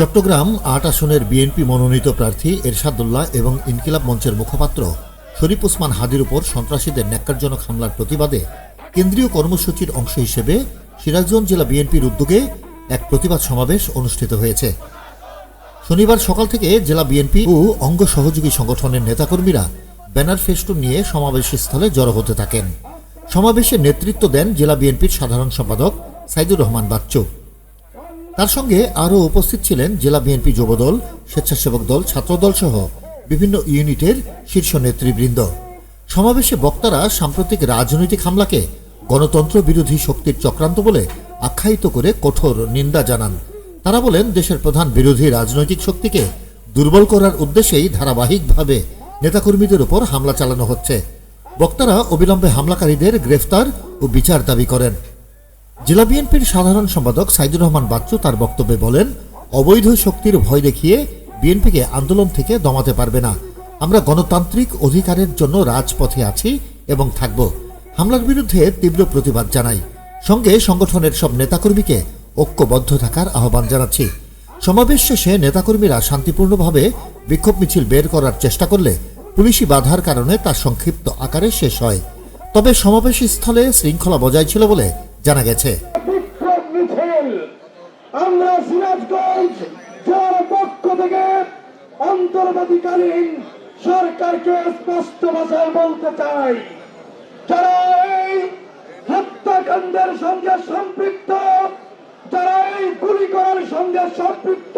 চট্টগ্রাম আট আসনের বিএনপি মনোনীত প্রার্থী এরশাদুল্লাহ এবং ইনকিলাব মঞ্চের মুখপাত্র শরীফ ওসমান হাদির উপর সন্ত্রাসীদের ন্যাক্কারজনক হামলার প্রতিবাদে কেন্দ্রীয় কর্মসূচির অংশ হিসেবে সিরাজগঞ্জ জেলা বিএনপির উদ্যোগে এক প্রতিবাদ সমাবেশ অনুষ্ঠিত হয়েছে। শনিবার সকাল থেকে জেলা বিএনপি ও অঙ্গ সহযোগী সংগঠনের নেতাকর্মীরা ব্যানার ফেস্টুন নিয়ে সমাবেশ স্থলে জড়ো হতে থাকেন। সমাবেশে নেতৃত্ব দেন জেলা বিএনপির সাধারণ সম্পাদক সাইদুর রহমান বাচ্চু। তার সঙ্গে আরও উপস্থিত ছিলেন জেলা বিএনপি যুবদল, স্বেচ্ছাসেবক দল, ছাত্রদল সহ বিভিন্ন ইউনিটের শীর্ষ নেতৃবৃন্দ। সমাবেশে বক্তারা সাম্প্রতিক রাজনৈতিক হামলাকে গণতন্ত্র বিরোধী শক্তির চক্রান্ত বলে আখ্যায়িত করে কঠোর নিন্দা জানান। তারা বলেন, দেশের প্রধান বিরোধী রাজনৈতিক শক্তিকে দুর্বল করার উদ্দেশ্যেই ধারাবাহিকভাবে নেতাকর্মীদের উপর হামলা চালানো হচ্ছে। বক্তারা অবিলম্বে হামলাকারীদের গ্রেফতার ও বিচার দাবি করেন। জেলা বিএনপির সাধারণ সম্পাদক সাইদুর রহমান বাচ্চু তার বক্তব্যে বলেন, অবৈধ শক্তির ভয় দেখিয়ে বিএনপিকে আন্দোলন থেকে দমাতে পারবে না। আমরা গণতান্ত্রিক অধিকারের জন্য রাজপথে আছি এবং থাকব। হামলার বিরুদ্ধে তীব্র প্রতিবাদ জানাই। সঙ্গে সংগঠনের সব নেতাকর্মীকে ঐক্যবদ্ধ থাকার আহ্বান জানাচ্ছি। সমাবেশ শেষে নেতাকর্মীরা শান্তিপূর্ণভাবে বিক্ষোভ মিছিল বের করার চেষ্টা করলে পুলিশি বাধার কারণে তা সংক্ষিপ্ত আকারে শেষ হয়। তবে সমাবেশ স্থলে শৃঙ্খলা বজায় ছিল বলে জানা গেছে। আমরা সিরাজগঞ্জ জেলার পক্ষ থেকে সরকারকে স্পষ্ট ভাষায় বলতে চাই, যারা এই হত্যাকাণ্ডের সঙ্গে সম্পৃক্ত, যারা এই গুলি করার সঙ্গে সম্পৃক্ত,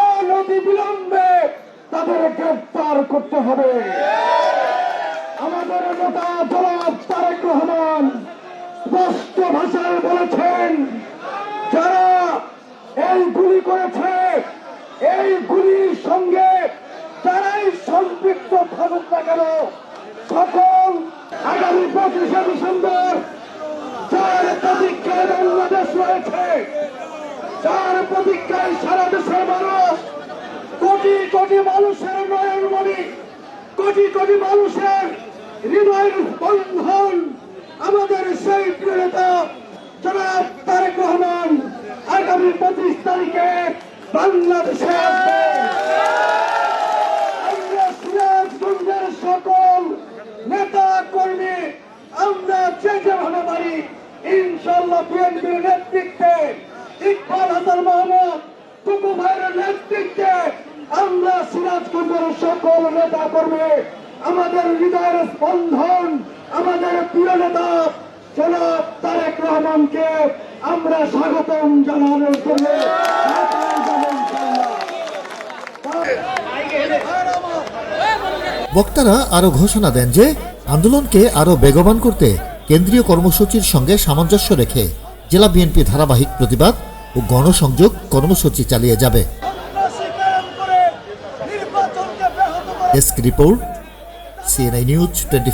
অনতি বিলম্বে তাদের গ্রেফতার করতে হবে। আমাদের নেতা জনাব তারেক রহমান স্পষ্ট ভাষায় বলেছেন, যারা এই গুলি করেছে, এই গুলির সঙ্গে যারাই সম্পৃক্ত থাকুক না কেন, সকল আগামী পঁচিশে ডিসেম্বর যার প্রতীক্ষায় বাংলাদেশ রয়েছে, যার প্রতীক্ষায় সারা দেশের মানুষ কোটি কোটি মানুষের নয়নমণি, কোটি কোটি মানুষের হৃদয়ের বন্ধন আমাদের সেই প্রিয় নেতা জনাব তারেক রহমান আগামী পঁচিশ তারিখে বাংলাদেশে আমরা সিরাজগঞ্জের সকল নেতা কর্মী, আমরা যে যেভাবে পারি ইনশাল্লাহ বিএনপির নেতৃত্বে, ইকবাল হাসান মাহমুদ, টুকু ভাইয়ের নেতৃত্বে, আমরা সিরাজগঞ্জের সকল নেতা কর্মী, আমাদের হৃদয়ের স্পন্দন, আমাদের প্রিয় নেতা, জনাব তারেক রহমানকে আমরা স্বাগতম জানানোর জন্য। বক্তারা আরও ঘোষণা দেন যে, আন্দোলনকে আরও বেগবান করতে কেন্দ্রীয় কর্মসূচির সঙ্গে সামঞ্জস্য রেখে জেলা বিএনপি ধারাবাহিক প্রতিবাদ ও গণসংযোগ কর্মসূচি চালিয়ে যাবে। Desk report CNI news twenty